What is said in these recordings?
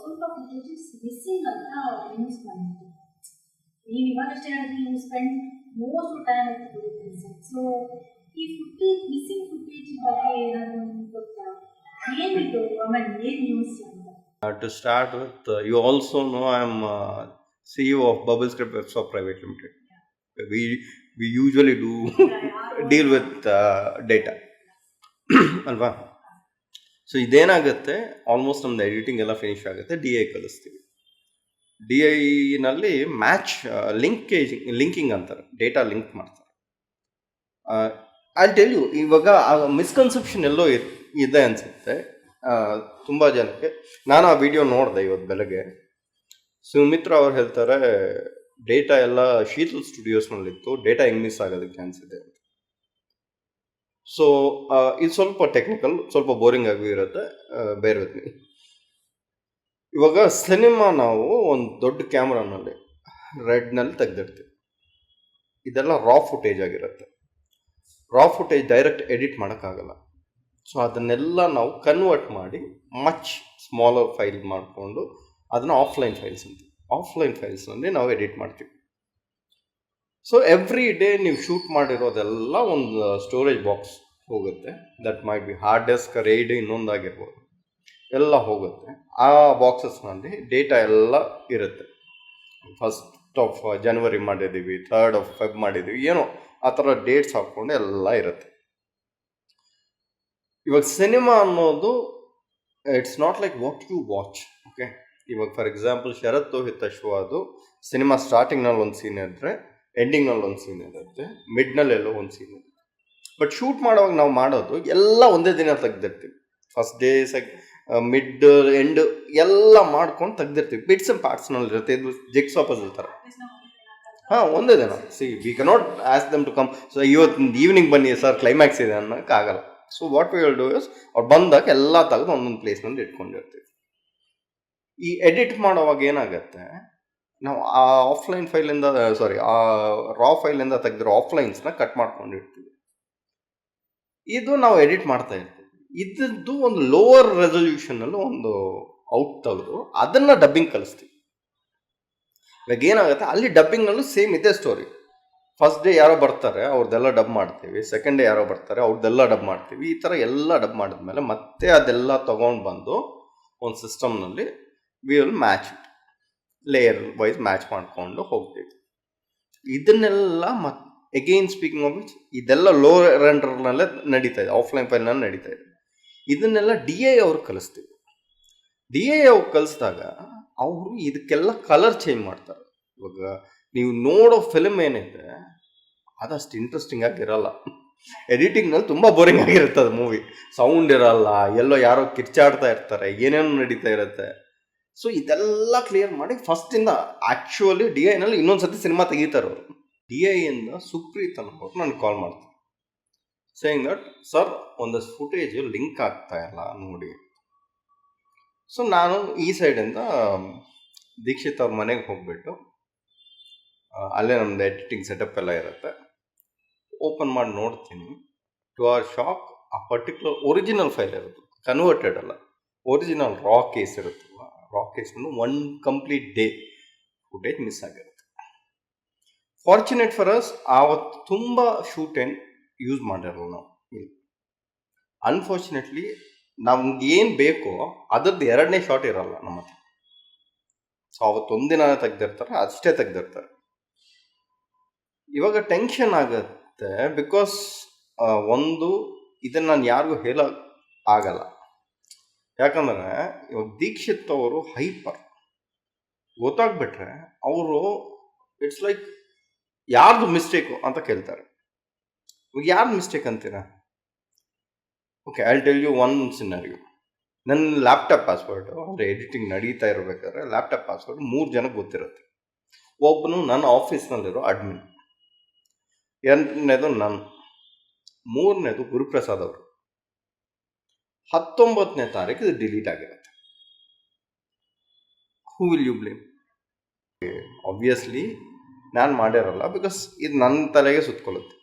ಸ್ವಲ್ಪ footages missing ಅಂತ news ಬಂದಿತ್ತು ನೀವು ಇವಾಗಷ್ಟೇ ಹೇಳಿದ್ರೆ ನೀವು ಸ್ಪೆಂಡ್ ಮೋಸ್ಟ್ ಟೈಮ್ ಸೊ ಈ ಫುಟೇಜ್ ಮಿಸ್ಸಿಂಗ್ ಫುಟೇಜ್ ಬಗ್ಗೆ ಏನಾದರೂ ನಿಮ್ಗೆ ಗೊತ್ತಾ ಏನಿದು ಆಮೇಲೆ ಏನು ನ್ಯೂಸ್ ಅಂತ Uh, to start with, uh, you also know I'm uh, CEO of Bubble Script Webshop Private Limited. We we usually do deal with uh, data ಅಲ್ವಾ So ಇದೇನಾಗುತ್ತೆ? ಆಲ್ಮೋಸ್ಟ್ ನಮ್ದು ಎಡಿಟಿಂಗ್ ಎಲ್ಲ ಫಿನಿಶ್ ಆಗುತ್ತೆ. ಡಿ ಐ ಕಲಿಸ್ತೀವಿ. D ಐನಲ್ಲಿ match linkage linking ಅಂತಾರೆ. Data link ಮಾಡ್ತಾರೆ. I tell you ಇವಾಗ misconception ಎಲ್ಲೋ ಇದೆ ಅನ್ಸುತ್ತೆ. ತುಂಬ ಜನಕ್ಕೆ. ನಾನು ಆ ವಿಡಿಯೋ ನೋಡಿದೆ ಇವತ್ತು ಬೆಳಗ್ಗೆ. ಸುಮಿತ್ರ ಅವ್ರು ಹೇಳ್ತಾರೆ ಡೇಟಾ ಎಲ್ಲ ಶೀತಲ್ ಸ್ಟುಡಿಯೋಸ್ನಲ್ಲಿತ್ತು ಡೇಟಾ ಹೆಂಗೆ ಮಿಸ್ ಆಗೋದಕ್ಕೆ ಚಾನ್ಸ್ ಇದೆ? ಸೊ ಇದು ಸ್ವಲ್ಪ ಟೆಕ್ನಿಕಲ್ ಸ್ವಲ್ಪ ಬೋರಿಂಗ್ ಆಗಿ ಇರುತ್ತೆ ಬೇರೆ ಇವಾಗ ಸಿನಿಮಾ ನಾವು ಒಂದು ದೊಡ್ಡ ಕ್ಯಾಮ್ರಾನಲ್ಲಿ ರೆಡ್ನಲ್ಲಿ ತೆಗೆದಿಡ್ತೀವಿ. ಇದೆಲ್ಲ ರಾ ಫುಟೇಜ್ ಆಗಿರುತ್ತೆ. ರಾ ಫುಟೇಜ್ ಡೈರೆಕ್ಟ್ ಎಡಿಟ್ ಮಾಡೋಕ್ಕಾಗಲ್ಲ. ಸೊ ಅದನ್ನೆಲ್ಲ ನಾವು ಕನ್ವರ್ಟ್ ಮಾಡಿ ಮಚ್ ಸ್ಮಾಲರ್ ಫೈಲ್ ಮಾಡಿಕೊಂಡು ಅದನ್ನು ಆಫ್ಲೈನ್ ಫೈಲ್ಸ್ ಅಂತೀವಿ. ಆಫ್ಲೈನ್ ಫೈಲ್ಸ್ನಲ್ಲಿ ನಾವು ಎಡಿಟ್ ಮಾಡ್ತೀವಿ. ಸೊ ಎವ್ರಿ ಡೇ ನೀವು ಶೂಟ್ ಮಾಡಿರೋದೆಲ್ಲ ಒಂದು ಸ್ಟೋರೇಜ್ ಬಾಕ್ಸ್ ಹೋಗುತ್ತೆ. That may be hard disk ride ಇನ್ನೊಂದಾಗಿರ್ಬೋದು. ಎಲ್ಲ ಹೋಗುತ್ತೆ. ಆ ಬಾಕ್ಸಸ್ನಲ್ಲಿ ಡೇಟಾ ಎಲ್ಲ ಇರುತ್ತೆ. ಫಸ್ಟ್ ಆಫ್ ಜನವರಿ ಮಾಡಿದ್ದೀವಿ ಥರ್ಡ್ ಆಫ್ ಫೆಬ್ ಮಾಡಿದ್ದೀವಿ, ಏನೋ ಆ ಥರ ಡೇಟ್ಸ್ ಹಾಕ್ಕೊಂಡು ಎಲ್ಲ ಇರುತ್ತೆ. ಇವಾಗ ಸಿನಿಮಾ ಅನ್ನೋದು it's not like what you watch okay ಇವಾಗ ಫಾರ್ ಎಕ್ಸಾಂಪಲ್ ಶರತ್ ಹಿತಶ್ವ ಅದು ಸಿನಿಮಾ ಸ್ಟಾರ್ಟಿಂಗ್ನಲ್ಲಿ ಒಂದು ಸೀನ್ ಇದ್ದರೆ ಎಂಡಿಂಗ್ನಲ್ಲಿ ಒಂದು ಸೀನ್ ಇರುತ್ತೆ ಮಿಡ್ನಲ್ಲಿ ಎಲ್ಲೋ ಒಂದು ಸೀನ್ ಇರುತ್ತೆ. ಬಟ್ ಶೂಟ್ ಮಾಡೋವಾಗ ನಾವು ಮಾಡೋದು, ಎಲ್ಲ ಒಂದೇ ದಿನ ತೆಗ್ದಿರ್ತೀವಿ. First day sec mid end ಎಲ್ಲ ಮಾಡ್ಕೊಂಡು ತೆಗ್ದಿರ್ತೀವಿ. ಬಿಟ್ಸ್ ಆ್ಯಂಡ್ ಪಾರ್ಟ್ಸ್ನಲ್ಲಿ ಇರುತ್ತೆ. ಇದು ಜಿಕ್ಸ್ ಪಜಲ್ ಥರ ಹಾಂ, ಒಂದೇ ದಿನ. See we cannot ask them to come so ಇವತ್ತು ಈವ್ನಿಂಗ್ ಬನ್ನಿ ಸರ್ ಕ್ಲೈಮ್ಯಾಕ್ಸ್ ಇದೆ ಅನ್ನೋಕ್ಕಾಗಲ್ಲ so what we will do is ಅವ್ರು ಬಂದಾಗ ಎಲ್ಲ ತೆಗೆದು ಒಂದೊಂದು ಪ್ಲೇಸ್ನಲ್ಲಿ ಇಟ್ಕೊಂಡಿರ್ತೀವಿ. ಈ ಎಡಿಟ್ ಮಾಡೋವಾಗ ಏನಾಗುತ್ತೆ ನಾವು ಆ ಆಫ್ಲೈನ್ ಫೈಲಿಂದ ಸಾರಿ ಆ ರಾ ಫೈಲಿಂದ ತೆಗೆದಿರೋ ಆಫ್ಲೈನ್ಸ್ನ ಕಟ್ ಮಾಡ್ಕೊಂಡಿರ್ತೀವಿ. ಇದು ನಾವು ಎಡಿಟ್ ಮಾಡ್ತಾ ಇರ್ತೀವಿ. ಇದ್ದದ್ದು ಒಂದು ಲೋವರ್ ರೆಸೊಲ್ಯೂಷನಲ್ಲೂ ಒಂದು ಔಟ್ ತೆಗೆದು ಅದನ್ನು ಡಬ್ಬಿಂಗ್ ಕಲಿಸ್ತೀವಿ. ಇವಾಗ ಏನಾಗುತ್ತೆ, ಅಲ್ಲಿ ಡಬ್ಬಿಂಗ್ನಲ್ಲೂ ಸೇಮ್ ಇದೆ ಸ್ಟೋರಿ ಫಸ್ಟ್ ಡೇ ಯಾರೋ ಬರ್ತಾರೆ ಅವ್ರದ್ದೆಲ್ಲ ಡಬ್ ಮಾಡ್ತೀವಿ. ಸೆಕೆಂಡ್ ಡೇ ಯಾರೋ ಬರ್ತಾರೆ ಅವ್ರದ್ದೆಲ್ಲ ಡಬ್ ಮಾಡ್ತೀವಿ. ಈ ಥರ ಎಲ್ಲ ಡಬ್ ಮಾಡಿದ್ಮೇಲೆ ಮತ್ತೆ ಅದೆಲ್ಲ ತೊಗೊಂಡು ಬಂದು ಒಂದು ಸಿಸ್ಟಮ್ನಲ್ಲಿ we will match it layer wise match ಮಾಡಿಕೊಂಡು ಹೋಗ್ತೀವಿ ಇದನ್ನೆಲ್ಲ ಮತ್ ಎಗೈನ್ ಸ್ಪೀಕಿಂಗ್ ಆಫ್ ವಿಚ್ ಇದೆಲ್ಲ ಲೋ ರೆಂಡರ್ನಲ್ಲೇ ನಡೀತಾ ಇದೆ ಆಫ್ಲೈನ್ ಫೈಲ್ನಲ್ಲಿ ನಡೀತಾ ಇದೆ. ಇದನ್ನೆಲ್ಲ ಡಿ ಐ ಅವ್ರು ಕಲಿಸ್ತೀವಿ ಡಿ ಐ ಅವ್ರು ಕಲಿಸಿದಾಗ ಅವರು ಇದಕ್ಕೆಲ್ಲ ಕಲರ್ ಚೇಂಜ್ ಮಾಡ್ತಾರೆ. ಇವಾಗ ನೀವು ನೋಡೋ ಫಿಲ್ಮ್ ಏನಿದೆ ಅದಷ್ಟು ಇಂಟ್ರೆಸ್ಟಿಂಗ್ ಆಗಿರಲ್ಲ. ಎಡಿಟಿಂಗ್ನಲ್ಲಿ ತುಂಬ ಬೋರಿಂಗ್ ಆಗಿರುತ್ತೆ ಅದು ಮೂವಿ ಸೌಂಡ್ ಇರಲ್ಲ, ಎಲ್ಲೋ ಯಾರೋ ಕಿರ್ಚಾಡ್ತಾ ಇರ್ತಾರೆ, ಏನೇನೋ ನಡೀತಾ ಇರುತ್ತೆ. ಸೊ ಇದೆಲ್ಲ ಕ್ಲಿಯರ್ ಮಾಡಿ ಫಸ್ಟಿಂದ ಆ್ಯಕ್ಚುಲಿ ಡಿ ಐನಲ್ಲಿ ಇನ್ನೊಂದು ಸತಿ ಸಿನಿಮಾ ತೆಗಿತಾರೆ ಅವರು. ಡಿ ಐಯಿಂದ ಸುಪ್ರೀತ್ ಅನ್ನೋರು ನನಗೆ ಕಾಲ್ ಮಾಡ್ತಾರೆ ಸೇಯಿಂಗ್ ದಟ್ ಸರ್ ಒಂದಷ್ಟು ಫುಟೇಜ್ ಲಿಂಕ್ ಆಗ್ತಾ ಇಲ್ಲ ನೋಡಿ. ಸೊ ನಾನು ಈ ಸೈಡಿಂದ ದೀಕ್ಷಿತ್ ಅವ್ರ ಮನೆಗೆ ಹೋಗ್ಬಿಟ್ಟು ಅಲ್ಲೇ ನಮ್ದು ಎಡಿಟಿಂಗ್ ಸೆಟಪ್ ಎಲ್ಲ ಇರುತ್ತೆ. ಓಪನ್ ಮಾಡಿ ನೋಡ್ತೀನಿ. ಟು ಆರ್ ಶಾಕ್ ಆ ಪರ್ಟಿಕ್ಯುಲರ್ ಒರಿಜಿನಲ್ ಫೈಲ್ ಇರುತ್ತೆ. ಕನ್ವರ್ಟೆಡ್ ಅಲ್ಲ. ಒರಿಜಿನಲ್ ರಾ ಕೇಸ್ ಇರುತ್ತಲ್ವ ರಾ ಕೇಸ್ನಲ್ಲಿ one complete day footage miss ಆಗಿರುತ್ತೆ. ಫಾರ್ಚುನೇಟ್ ಫಾರ್ ಅಸ್ ಆವತ್ತು ತುಂಬ ಶೂಟ್ ಏನ್ ಯೂಸ್ ಮಾಡಿರಲ್ಲ ನಾವು. ಅನ್ಫಾರ್ಚುನೇಟ್ಲಿ ನಮ್ಗೆ ಏನು ಬೇಕೋ ಅದರದ್ದು ಎರಡನೇ ಶಾಟ್ ಇರಲ್ಲ ನಮ್ಮ ಹತ್ರ. ಸೊ ಅವತ್ತೊಂದಿನ ತೆಗ್ದಿರ್ತಾರೆ ಅಷ್ಟೇ ತೆಗ್ದಿರ್ತಾರೆ ಇವಾಗ ಟೆನ್ಷನ್ ಆಗುತ್ತೆ ಬಿಕಾಸ್ ಒಂದು ಇದನ್ನ ನಾನು ಯಾರಿಗೂ ಹೇಳ ಆಗಲ್ಲ. ಯಾಕಂದ್ರೆ ಇವಾಗ ದೀಕ್ಷಿತ್ ಅವರು ಹೈಪರ್. ಗೊತ್ತಾಗ್ಬಿಟ್ರೆ ಅವರು ಇಟ್ಸ್ ಲೈಕ್ ಯಾರ್ದು ಮಿಸ್ಟೇಕು ಅಂತ ಕೇಳ್ತಾರೆ. ಇವಾಗ ಯಾರ್ದು ಮಿಸ್ಟೇಕ್ ಅಂತೀರಾ? Okay I tell you one scenario ನನ್ನ ಲ್ಯಾಪ್ಟಾಪ್ ಪಾಸ್ವರ್ಡು ಅಂದರೆ ಎಡಿಟಿಂಗ್ ನಡೀತಾ ಇರಬೇಕಾದ್ರೆ ಲ್ಯಾಪ್ಟಾಪ್ ಪಾಸ್ವರ್ಡ್ ಮೂರು ಜನಕ್ಕೆ ಗೊತ್ತಿರುತ್ತೆ. ಒಬ್ಬನು ನನ್ನ ಆಫೀಸ್ನಲ್ಲಿರೋ ಅಡ್ಮಿನ್ ಎರಡನೇದು ನಾನು ಮೂರನೇದು ಗುರುಪ್ರಸಾದ್ ಅವರು. ಹತ್ತೊಂಬತ್ತನೇ ತಾರೀಕು ಇದು ಡಿಲೀಟ್ ಆಗಿರುತ್ತೆ. Who will you blame obviously ನಾನು ಮಾಡಿರಲ್ಲ ಬಿಕಾಸ್ ಇದು ನನ್ನ ತಲೆಗೆ ಸುತ್ಕೊಳ್ಳುತ್ತೆ.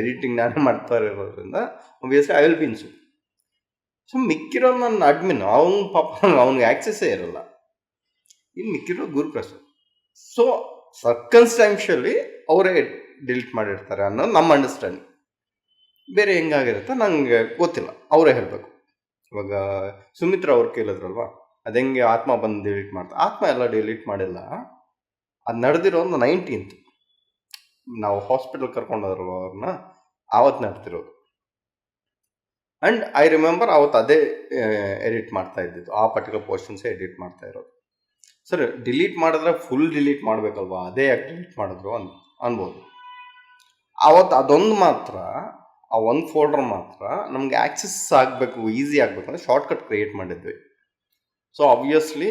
ಎಡಿಟಿಂಗ್ ನಾನೇ ಮಾಡ್ತಾ ಇರೋದ್ರಿಂದ ಆಬ್ವಿಯಸ್ಲಿ ಐ ವಿಲ್ ಬಿ ಇನ್ಸು ಸೊ ಮಿಕ್ಕಿರೋ ನನ್ನ ಅಡ್ಮಿನ್ ಅವನು ಪಾಪ, ಅವ್ನಿಗೆ ಆ್ಯಕ್ಸಸ್ಸೇ ಇರಲ್ಲ. ಇನ್ನು ಮಿಕ್ಕಿರೋ ಗುರುಪ್ರಸಾದ್. ಸೊ ಸರ್ಕನ್ಸ್ಟಾನ್ಷಿಯಲಿ ಅವರೇ ಡಿಲೀಟ್ ಮಾಡಿರ್ತಾರೆ ಅನ್ನೋದು ನಮ್ಮ ಅಂಡರ್ಸ್ಟ್ಯಾಂಡಿಂಗ್ ಬೇರೆ ಹೆಂಗಾಗಿರುತ್ತೆ ನಂಗೆ ಗೊತ್ತಿಲ್ಲ. ಅವರೇ ಹೇಳಬೇಕು. ಇವಾಗ ಸುಮಿತ್ರಾ ಅವ್ರು ಕೇಳಿದ್ರಲ್ವಾ? ಅದು ಹೆಂಗೆ ಆತ್ಮ ಬಂದು ಡಿಲೀಟ್ ಮಾಡ್ತಾರೆ ಆತ್ಮ ಎಲ್ಲ ಡಿಲೀಟ್ ಮಾಡಿಲ್ಲ. ಅದು ನಡೆದಿರೋ ಒಂದು ನೈನ್ಟೀನ್ತ್. ನಾವು ಹಾಸ್ಪಿಟಲ್ ಕರ್ಕೊಂಡೋದ್ರಲ್ವ ಅವ್ರನ್ನ? ಆವತ್ತು ನಡೆದಿರೋದು ಆ್ಯಂಡ್ ಐ ರಿಮೆಂಬರ್ ಅವತ್ತು ಅದೇ ಎಡಿಟ್ ಮಾಡ್ತಾ ಇದ್ದಿದ್ದು. ಆ ಪರ್ಟಿಕ್ಯುಲರ್ ಪೋರ್ಷನ್ಸೇ ಎಡಿಟ್ ಮಾಡ್ತಾ ಇರೋದು. ಸರ್ ಡಿಲೀಟ್ ಮಾಡಿದ್ರೆ ಫುಲ್ ಡಿಲೀಟ್ ಮಾಡಬೇಕಲ್ವಾ? ಅದೇ ಯಾಕೆ ಡಿಲೀಟ್ ಮಾಡಿದ್ರು ಅನ್, ಅನ್ಬೋದು. ಅವತ್ತು ಅದೊಂದು ಮಾತ್ರ ಆ ಒಂದು ಫೋಲ್ಡರ್ ಮಾತ್ರ ನಮಗೆ ಆಕ್ಸೆಸ್ ಆಗಬೇಕು ಈಸಿ ಆಗಬೇಕು ಅಂದರೆ ಶಾರ್ಟ್ಕಟ್ ಕ್ರಿಯೇಟ್ ಮಾಡಿದ್ವಿ. ಸೊ ಆಬ್ವಿಯಸ್ಲಿ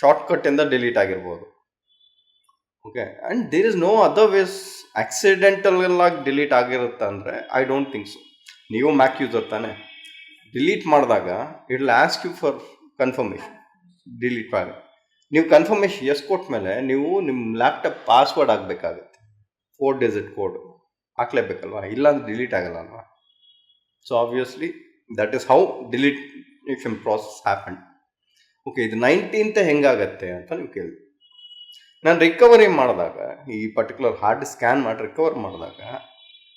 ಶಾರ್ಟ್ಕಟ್ಟಿಂದ ಡಿಲೀಟ್ ಆಗಿರ್ಬೋದು. Okay and there is no other ways accidental ಆಗಿ ಡಿಲೀಟ್ ಆಗಿರುತ್ತೆ ಅಂದರೆ ಐ ಡೋಂಟ್ ಥಿಂಕ್ ಸೊ ನೀವು ಮ್ಯಾಕ್ ಯೂಸರ್ ತಾನೆ. ಡಿಲೀಟ್ ಮಾಡಿದಾಗ it ask you for confirmation delete ಮಾಡಿ. ನೀವು ಕನ್ಫರ್ಮೇಷನ್ ಎಸ್ ಕೊಟ್ಟ ಮೇಲೆ ನೀವು ನಿಮ್ಮ ಲ್ಯಾಪ್ಟಾಪ್ ಪಾಸ್ವರ್ಡ್ ಆಗಬೇಕಾಗುತ್ತೆ ಫೋರ್ ಡಿಜಿಟ್ ಕೋಡ್ ಹಾಕ್ಲೇಬೇಕಲ್ವಾ? ಇಲ್ಲಾಂದ್ರೆ ಡಿಲೀಟ್ ಆಗಲ್ಲ so obviously that is how delete deletion process happen okay ಇದು ನೈನ್ಟೀನ್ತ್ ಹೆಂಗಾಗತ್ತೆ ಅಂತ ನೀವು ಕೇಳಿ. ನಾನು ರಿಕವರಿ ಮಾಡಿದಾಗ, ಈ ಪರ್ಟಿಕ್ಯುಲರ್ ಹಾರ್ಡ್ ಸ್ಕ್ಯಾನ್ ಮಾಡಿ ರಿಕವರ್ ಮಾಡಿದಾಗ,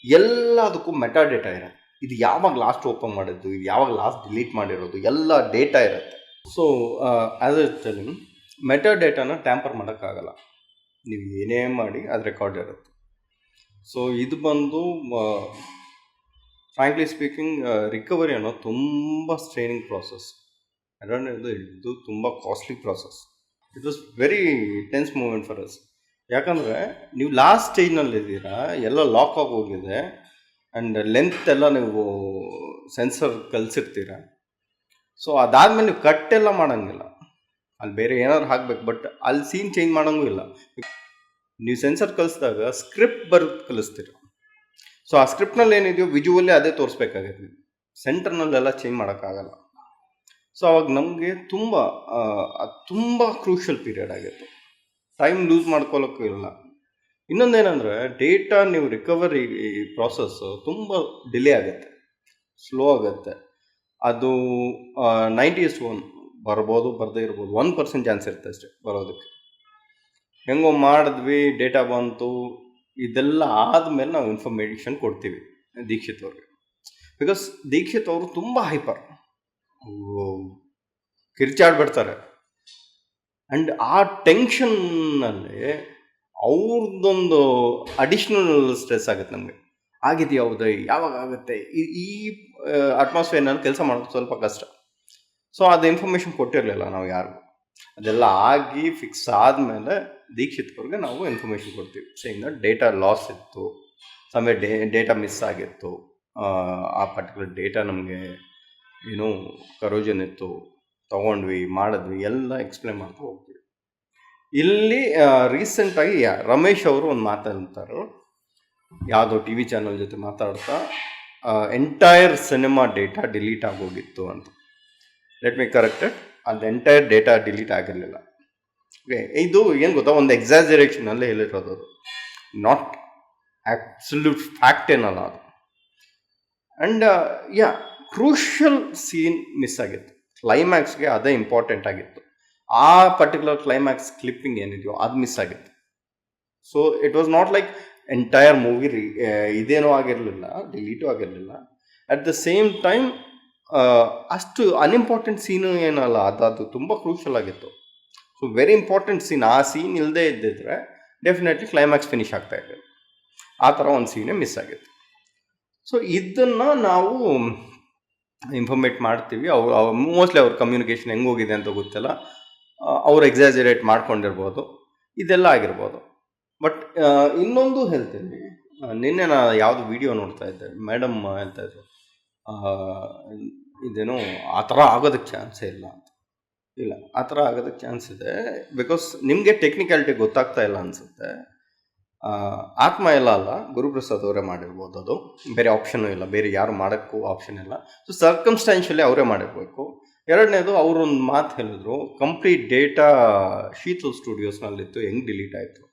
ಎಲ್ಲದಕ್ಕೂ ಮೆಟಾ ಡೇಟಾ ಇರುತ್ತೆ. ಇದು ಯಾವಾಗ ಲಾಸ್ಟ್ ಓಪನ್ ಮಾಡಿದ್ದು, ಇದು ಯಾವಾಗ ಲಾಸ್ಟ್ ಡಿಲೀಟ್ ಮಾಡಿರೋದು, ಎಲ್ಲ ಡೇಟಾ ಇರುತ್ತೆ. So as a telling meta ಡೇಟಾನ tamper ಮಾಡೋಕ್ಕಾಗಲ್ಲ. ನೀವು ಏನೇ ಮಾಡಿ, ಅದು ರೆಕಾರ್ಡ್ ಇರುತ್ತೆ. ಸೊ ಇದು ಬಂದು ಫ್ರಾಂಕ್ಲಿ ಸ್ಪೀಕಿಂಗ್ ರಿಕವರಿ ಅನ್ನೋ ತುಂಬ ಸ್ಟ್ರೈನಿಂಗ್ ಪ್ರಾಸೆಸ್ ಎರಡನೇದು ಇದು ತುಂಬ costly process it was very tense moment for us ಯಾಕಂದರೆ, ನೀವು ಲಾಸ್ಟ್ ಸ್ಟೇಜ್ನಲ್ಲಿ ಇದ್ದೀರಾ, ಎಲ್ಲ ಲಾಕ್ ಆಗಿ ಹೋಗಿದೆ ಆ್ಯಂಡ್ ಲೆಂತ್ ಎಲ್ಲ ನೀವು ಸೆನ್ಸರ್ ಕಲಿಸಿರ್ತೀರ. ಸೊ ಅದಾದಮೇಲೆ ನೀವು ಕಟ್ ಎಲ್ಲ ಮಾಡೋಂಗಿಲ್ಲ. ಅಲ್ಲಿ ಬೇರೆ ಏನಾದ್ರು ಹಾಕ್ಬೇಕು ಬಟ್ ಅಲ್ಲಿ ಸೀನ್ ಚೇಂಜ್ ಮಾಡೋಂಗೂ ಇಲ್ಲ. ನೀವು ಸೆನ್ಸರ್ ಕಲಿಸಿದಾಗ ಸ್ಕ್ರಿಪ್ಟ್ ಬರ್ ಕಲಿಸ್ತೀರ. ಸೊ ಆ ಸ್ಕ್ರಿಪ್ಟ್ನಲ್ಲಿ ಏನಿದೆಯೋ ವಿಜುವಲಿ ಅದೇ ತೋರಿಸ್ಬೇಕಾಗತ್ತೆ. ಸೆಂಟರ್ನಲ್ಲೆಲ್ಲ ಚೇಂಜ್ ಮಾಡೋಕ್ಕಾಗಲ್ಲ. ಸೊ ಅವಾಗ ನಮಗೆ ತುಂಬ ತುಂಬ ಕ್ರೂಷಲ್ ಪೀರಿಯಡ್ ಆಗಿತ್ತು. ಟೈಮ್ ಲೂಸ್ ಮಾಡ್ಕೊಳ್ಳೋಕ್ಕೂ ಇಲ್ಲ. ಇನ್ನೊಂದೇನಂದರೆ ಡೇಟಾ ನೀವು ರಿಕವರಿ ಪ್ರಾಸೆಸ್ಸು ತುಂಬ ಡಿಲೇ ಆಗುತ್ತೆ. ಸ್ಲೋ ಆಗುತ್ತೆ. ಅದು ನೈಂಟಿ ಎಸ್ ಒನ್ ಬರ್ಬೋದು, ಬರದೇ ಇರ್ಬೋದು. ಒನ್ ಪರ್ಸೆಂಟ್ ಚಾನ್ಸ್ ಇರುತ್ತೆ ಅಷ್ಟೇ ಬರೋದಕ್ಕೆ. ಹೆಂಗೋ ಮಾಡಿದ್ವಿ ಡೇಟಾ ಬಂತು, ಇದೆಲ್ಲ ಆದಮೇಲೆ ನಾವು ಇನ್ಫಾರ್ಮೇಷನ್ ಕೊಡ್ತೀವಿ ದೀಕ್ಷಿತ್ ಅವ್ರಿಗೆ. ಬಿಕಾಸ್ ದೀಕ್ಷಿತ್ ಅವರು ತುಂಬ ಹೈಪರ್ ಕಿರ್ಚಾಡ್ಬಿಡ್ತಾರೆ ಆ್ಯಂಡ್ ಆ ಟೆನ್ಷನ್ನಲ್ಲಿ ಅವ್ರದ್ದೊಂದು ಅಡಿಷ್ನಲ್ ಸ್ಟ್ರೆಸ್ ಆಗುತ್ತೆ ನಮಗೆ. ಆಗಿದೆ ಹೌದು ಯಾವಾಗ ಆಗುತ್ತೆ, ಈ ಈ ಅಟ್ಮಾಸ್ಫಿಯರ್ನಲ್ಲಿ ಕೆಲಸ ಮಾಡೋದು ಸ್ವಲ್ಪ ಕಷ್ಟ. ಸೊ ಅದು ಇನ್ಫಾರ್ಮೇಷನ್ ಕೊಟ್ಟಿರಲಿಲ್ಲ ನಾವು ಯಾರಿಗೂ. ಅದೆಲ್ಲ ಆಗಿ ಫಿಕ್ಸ್ ಆದಮೇಲೆ ದೀಕ್ಷಿತ್ ಅವ್ರಿಗೆ ನಾವು ಇನ್ಫಾರ್ಮೇಷನ್ ಕೊಡ್ತೀವಿ. ಸೇಮ್ ಡೇಟಾ ಲಾಸ್ ಇತ್ತು, ಸಮಯ ಡೇ ಡೇಟಾ ಮಿಸ್ ಆಗಿತ್ತು. ಆ ಪರ್ಟಿಕ್ಯುಲರ್ ಡೇಟಾ ನಮಗೆ ಏನು ಕರೋಜನ್ ಇತ್ತು. ತೊಗೊಂಡ್ವಿ, ಮಾಡಿದ್ವಿ, ಎಲ್ಲ ಎಕ್ಸ್ಪ್ಲೇನ್ ಮಾಡ್ತಾ ಹೋಗ್ತೀವಿ. ಇಲ್ಲಿ ರೀಸೆಂಟಾಗಿ ರಮೇಶ್ ಅವರು ಒಂದು ಮಾತಾಡ್ತಾರೆ ಯಾವುದೋ ಟಿ ವಿ ಚಾನಲ್ ಜೊತೆ ಮಾತಾಡ್ತಾ ಎಂಟೈರ್ ಸಿನಿಮಾ ಡೇಟಾ ಡಿಲೀಟ್ ಆಗೋಗಿತ್ತು ಅಂತ. ಲೆಟ್ ಮಿ ಕರೆಕ್ಟೆಡ್ ಅದು ಎಂಟೈರ್ ಡೇಟಾ ಡಿಲೀಟ್ ಆಗಿರಲಿಲ್ಲ. ಓಕೆ ಇದು ಏನು ಗೊತ್ತಾ? ಒಂದು ಎಕ್ಸಾಜರೇಷನಲ್ಲಿ ಹೇಳಿರೋದು ಅದು. ನಾಟ್ ಆ್ಯಕ್ಚುಲ್ಯೂಟ್ ಫ್ಯಾಕ್ಟ್ ಏನಲ್ಲ ಅದು. And yeah crucial scene miss ಆಗಿತ್ತು. ಕ್ಲೈಮ್ಯಾಕ್ಸ್ಗೆ ಅದೇ ಇಂಪಾರ್ಟೆಂಟ್ ಆಗಿತ್ತು. ಆ ಪರ್ಟಿಕ್ಯುಲರ್ ಕ್ಲೈಮ್ಯಾಕ್ಸ್ ಕ್ಲಿಪ್ಪಿಂಗ್ ಏನಿದೆಯೋ ಅದು ಮಿಸ್ ಆಗಿತ್ತು. So it was not like entire movie ರೀ ಇದೇನೂ ಆಗಿರಲಿಲ್ಲ ಡಿಲೀಟು ಆಗಿರಲಿಲ್ಲ. ಅಟ್ ದ ಸೇಮ್ ಟೈಮ್ ಅಷ್ಟು ಅನ್ಇಂಪಾರ್ಟೆಂಟ್ ಸೀನು ಏನಲ್ಲ ಅದು ಅದು ತುಂಬ ಕ್ರೂಷಲ್ ಆಗಿತ್ತು. ಸೊ ವೆರಿ ಇಂಪಾರ್ಟೆಂಟ್ ಸೀನ್ ಆ ಸೀನ್ ಇಲ್ಲದೇ ಇದ್ದಿದ್ರೆ ಡೆಫಿನೆಟ್ಲಿ ಕ್ಲೈಮ್ಯಾಕ್ಸ್ ಫಿನಿಶ್ ಆಗ್ತಾ ಇದೆ ಆ ಥರ ಒಂದು ಸೀನೇ ಮಿಸ್ ಆಗಿತ್ತು. ಸೊ ಇದನ್ನು ನಾವು ಇನ್ಫಾರ್ಮೇಟ್ ಮಾಡ್ತೀವಿ. ಅವ್ರು ಮೋಸ್ಟ್ಲಿ ಅವ್ರ ಕಮ್ಯುನಿಕೇಷನ್ ಹೆಂಗೆ ಹೋಗಿದೆ ಅಂತ ಗೊತ್ತಿಲ್ಲ. ಅವ್ರು ಎಕ್ಸಾಜರೇಟ್ ಮಾಡ್ಕೊಂಡಿರ್ಬೋದು. ಇದೆಲ್ಲ ಆಗಿರ್ಬೋದು. ಬಟ್ ಇನ್ನೊಂದು ಹೇಳ್ತೀನಿ. ನಿನ್ನೆ ನಾನು ಯಾವುದು ವಿಡಿಯೋ ನೋಡ್ತಾ ಇದ್ದೆ. ಮೇಡಮ್ ಹೇಳ್ತಾ ಇದ್ರು ಇದೇನೋ ಆ ಥರ ಆಗೋದಕ್ಕೆ ಚಾನ್ಸೇ ಇಲ್ಲ ಅಂತ. ಇಲ್ಲ, ಆ ಥರ ಆಗೋದಕ್ಕೆ ಚಾನ್ಸ್ ಇದೆ. ಬಿಕಾಸ್ ನಿಮಗೆ ಟೆಕ್ನಿಕಾಲಿಟಿ ಗೊತ್ತಾಗ್ತಾ ಇಲ್ಲ ಅನಿಸುತ್ತೆ. ಆತ್ಮ ಎಲ್ಲ ಅಲ್ಲ, ಗುರುಪ್ರಸಾದ್ ಅವರೇ ಮಾಡಿರ್ಬೋದು ಅದು. ಬೇರೆ ಆಪ್ಷನ್ನು ಇಲ್ಲ, ಬೇರೆ ಯಾರು ಮಾಡೋಕ್ಕೂ ಆಪ್ಷನ್ ಇಲ್ಲ. ಸೊ ಸರ್ಕಮ್ಸ್ಟಾನ್ಷಿಯಲಿ ಅವರೇ ಮಾಡಿರಬೇಕು ಎರಡನೇದು, ಅವರೊಂದು ಮಾತು ಹೇಳಿದ್ರು ಕಂಪ್ಲೀಟ್ ಡೇಟಾ ಶೀತಲ್ ಸ್ಟುಡಿಯೋಸ್ನಲ್ಲಿತ್ತು ಹೆಂಗೆ ಡಿಲೀಟ್ ಆಯಿತು?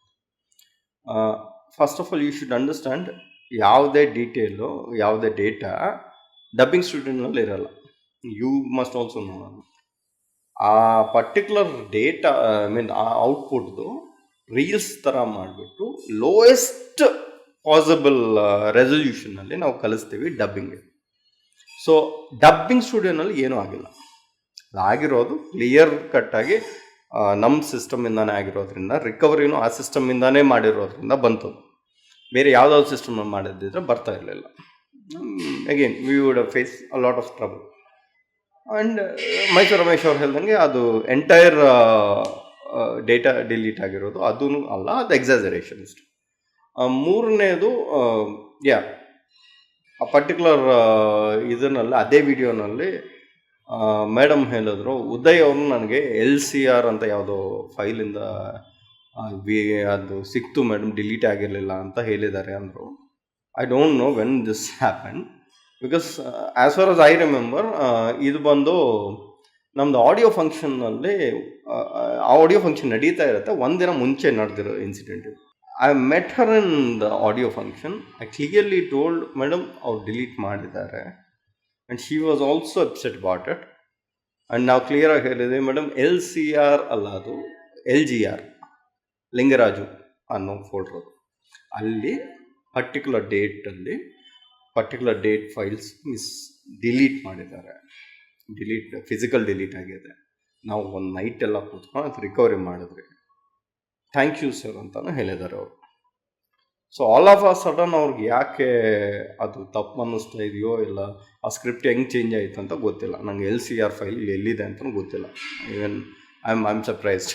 First of all you should understand ಯಾವುದೇ ಡೀಟೇಲು ಯಾವುದೇ ಡೇಟಾ ಡಬ್ಬಿಂಗ್ ಸ್ಟುಡಿಯೋನಲ್ಲಿ ಇರಲ್ಲ ಯು ಮಸ್ಟ್ ಆಲ್ಸೋ ನೋ ಆ ಪರ್ಟಿಕ್ಯುಲರ್ ಡೇಟಾ ಐ ಮೀನ್ ಆ ಔಟ್ಪುಟ್ದು ರೀಲ್ಸ್ ಥರ ಮಾಡಿಬಿಟ್ಟು ಲೋಯೆಸ್ಟ್ ಪಾಸಿಬಲ್ ರೆಸೊಲ್ಯೂಷನಲ್ಲಿ ನಾವು ಕಲಿಸ್ತೀವಿ ಡಬ್ಬಿಂಗ್ ಸೊ ಡಬ್ಬಿಂಗ್ ಸ್ಟುಡಿಯೋನಲ್ಲಿ ಏನೂ ಆಗಿಲ್ಲ. ಆಗಿರೋದು ಕ್ಲಿಯರ್ ಕಟ್ಟಾಗಿ ನಮ್ಮ ಸಿಸ್ಟಮಿಂದಾನೇ ಆಗಿರೋದ್ರಿಂದ ರಿಕವರಿನೂ ಆ ಸಿಸ್ಟಮಿಂದಾನೇ ಮಾಡಿರೋದ್ರಿಂದ ಬಂತು. ಬೇರೆ ಯಾವುದಾದ್ರು ಸಿಸ್ಟಮ್ ಮಾಡಿದ್ದಿದ್ರೆ ಬರ್ತಾ ಇರಲಿಲ್ಲ. Again we would face a lot of trouble and Mysuru Ramesh ಅವ್ರು ಹೇಳ್ದಂಗೆ ಅದು ಎಂಟೈರ್ ಡೇಟಾ ಡಿಲೀಟ್ ಆಗಿರೋದು ಅದೂ ಅಲ್ಲ, ಅದು ಎಕ್ಸಾಜರೇಷನ್ ಇಷ್ಟು ಮೂರನೇದು ಯಾ ಆ ಪರ್ಟಿಕ್ಯುಲರ್ ಇದನ್ನಲ್ಲಿ, ಅದೇ ವಿಡಿಯೋನಲ್ಲಿ ಮೇಡಮ್ ಹೇಳಿದ್ರು, ಉದಯ್ ಅವರು ನನಗೆ ಎಲ್ ಸಿ ಆರ್ ಅಂತ ಯಾವುದೋ ಫೈಲಿಂದ ಅದು ಸಿಕ್ತು ಮೇಡಮ್ ಡಿಲೀಟ್ ಆಗಿರಲಿಲ್ಲ ಅಂತ ಹೇಳಿದ್ದಾರೆ ಅಂದರು. I don't know when this happen because as far as I remember ಇದು ಬಂದು ನಮ್ಮದು ಆಡಿಯೋ ಫಂಕ್ಷನ್ನಲ್ಲಿ ಆ ಆಡಿಯೋ ಫಂಕ್ಷನ್ ನಡೀತಾ ಇರುತ್ತೆ. ಒಂದಿನ ಮುಂಚೆ ನಡೆದಿರೋ ಇನ್ಸಿಡೆಂಟ್ ಇದು. I met her in the audio function I clearly told madam ಅವ್ರು ಡಿಲೀಟ್ ಮಾಡಿದ್ದಾರೆ. And she was also upset but it and ನಾವು ಕ್ಲಿಯರಾಗಿ ಹೇಳಿದ್ವಿ ಮೇಡಮ್ ಎಲ್ ಸಿ ಆರ್ ಅಲ್ಲ ಅದು ಎಲ್ ಜಿ ಆರ್ ಲಿಂಗರಾಜು ಅನ್ನೋ ಫೋಲ್ಡ್ರು ಅಲ್ಲಿ particular ಡೇಟಲ್ಲಿ particular date files miss delete ಮಾಡಿದ್ದಾರೆ. ಡಿಲೀಟ್ ಫಿಸಿಕಲ್ ಡಿಲೀಟ್ ಆಗಿದೆ. ನಾವು ಒಂದು ನೈಟ್ ಎಲ್ಲ ಕೂತ್ಕೊಂಡು ಅದು ರಿಕವರಿ ಮಾಡಿದ್ರಿ ಥ್ಯಾಂಕ್ ಯು ಸರ್ ಅಂತಲೂ ಹೇಳಿದ್ದಾರೆ ಅವರು. So all of a sudden ಅವ್ರಿಗೆ ಯಾಕೆ ಅದು ತಪ್ಪು ಅನ್ನಿಸ್ತಾ ಇದೆಯೋ ಇಲ್ಲ, ಆ ಸ್ಕ್ರಿಪ್ಟ್ ಹೆಂಗೆ ಚೇಂಜ್ ಆಯಿತು ಅಂತ ಗೊತ್ತಿಲ್ಲ. ನಂಗೆ ಎಲ್ ಸಿ ಆರ್ ಫೈಲ್ ಎಲ್ಲಿದೆ ಅಂತಲೂ ಗೊತ್ತಿಲ್ಲ. Even I am I am surprised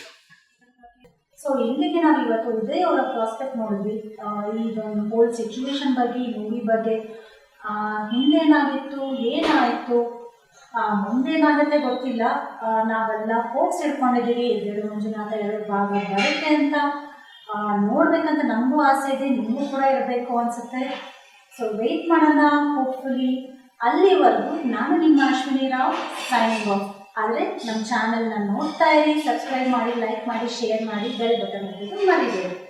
so ಇಲ್ಲಿಗೆ ನಾವು ಇವತ್ತು ಉದಯ್ ಅವರ ಪ್ರಾಸ್ಪೆಕ್ಟ್ ನೋಡಿದ್ವಿ? ಈ ಒಂದು ಹೋಲ್ ಸಿಚುವೇಶನ್ ಬಗ್ಗೆ, ಈ ಮೂವಿ ಬಗ್ಗೆ ಹಿಂದೇನಾಗಿತ್ತು ಏನಾಯಿತು? ಮುಂದೇನಾಗುತ್ತೆ ಗೊತ್ತಿಲ್ಲ. ಆ, ನಾವೆಲ್ಲ ಹೋಗ್ಸ್ ಇಟ್ಕೊಂಡಿದ್ದೀವಿ. ಎರಡು ಮಂಜುನಾಥ ಎರಡು ಭಾಗ ಬರುತ್ತೆ ಅಂತ. ಆ, ನೋಡ್ಬೇಕಂತ ನಮಗೂ ಆಸೆ ಇದೆ. ನಿಮಗೂ ಕೂಡ ಇರಬೇಕು ಅನಿಸುತ್ತೆ. ಸೊ ವೆಯ್ಟ್ ಮಾಡೋಣ. ಹೋಪ್ಫುಲಿ ಅಲ್ಲಿವರೆಗೂ ನಾನು ನಿಮ್ಮ ಅಶ್ವಿನಿ ರಾವ್ ಸೈನಿಂಗ್ ಆಫ್ ಆದರೆ ನಮ್ಮ ಚಾನೆಲ್ನ ನೋಡ್ತಾ ಇರಿ ಸಬ್ಸ್ಕ್ರೈಬ್ ಮಾಡಿ ಲೈಕ್ ಮಾಡಿ ಶೇರ್ ಮಾಡಿ ಬೆಲ್ ಬಟನ್ ಮರಿಬೇಡಿ